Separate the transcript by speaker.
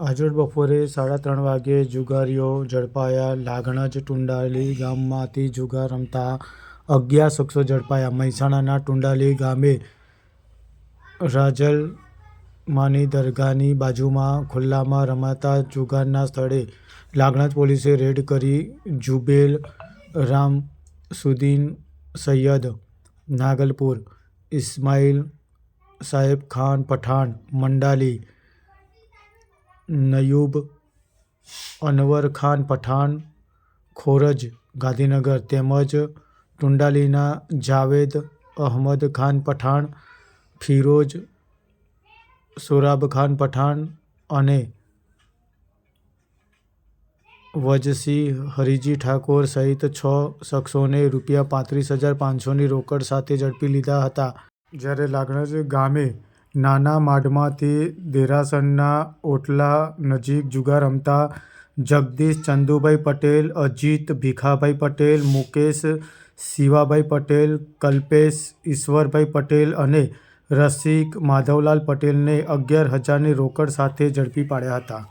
Speaker 1: આજરોજ બપોરે સાડા ત્રણ વાગ્યે જુગારીઓ, ઝડપાયા લાગણજ ટુંડાલી ગામમાંથી જુગાર રમતા અગિયાર શખ્સો ઝડપાયા. મહેસાણાના ટુંડાલી ગામે રાજલ માની દરગાહની બાજુમાં ખુલ્લામાં રમાતા જુગારના સ્થળે લાગણજ પોલીસે રેડ કરી જુબેલ રામ સુદીન સૈયદ, નાગલપુર ઇસ્માઇલ સાહેબ ખાન પઠાણ, મંડાલી નયુબ, અનવર ખાન પઠાણ, ખોરજ, ગાંધીનગર તેમજ ટુંડાલીના જાવેદ અહમદ ખાન પઠાણ, ફિરોજ, સોરાબ ખાન પઠાણ અને વજસી હરીજી ઠાકોર સહિત છ શખ્સોને રૂપિયા પાંત્રીસ હજાર પાંચસોની રોકડ સાથે ઝડપી લીધા હતા. જ્યારે લાગણજ ગામે નાના માડમાંથી દેરાસરના ઓટલા નજીક જુગાર રમતા જગદીશ ચંદુભાઈ પટેલ, અજીત ભીખાભાઈ પટેલ, મુકેશ શિવાભાઈ પટેલ, કલ્પેશ ઈશ્વરભાઈ પટેલ અને રસિક માધવલાલ પટેલને અગિયાર હજારની રોકડ સાથે ઝડપી પાડ્યા હતા.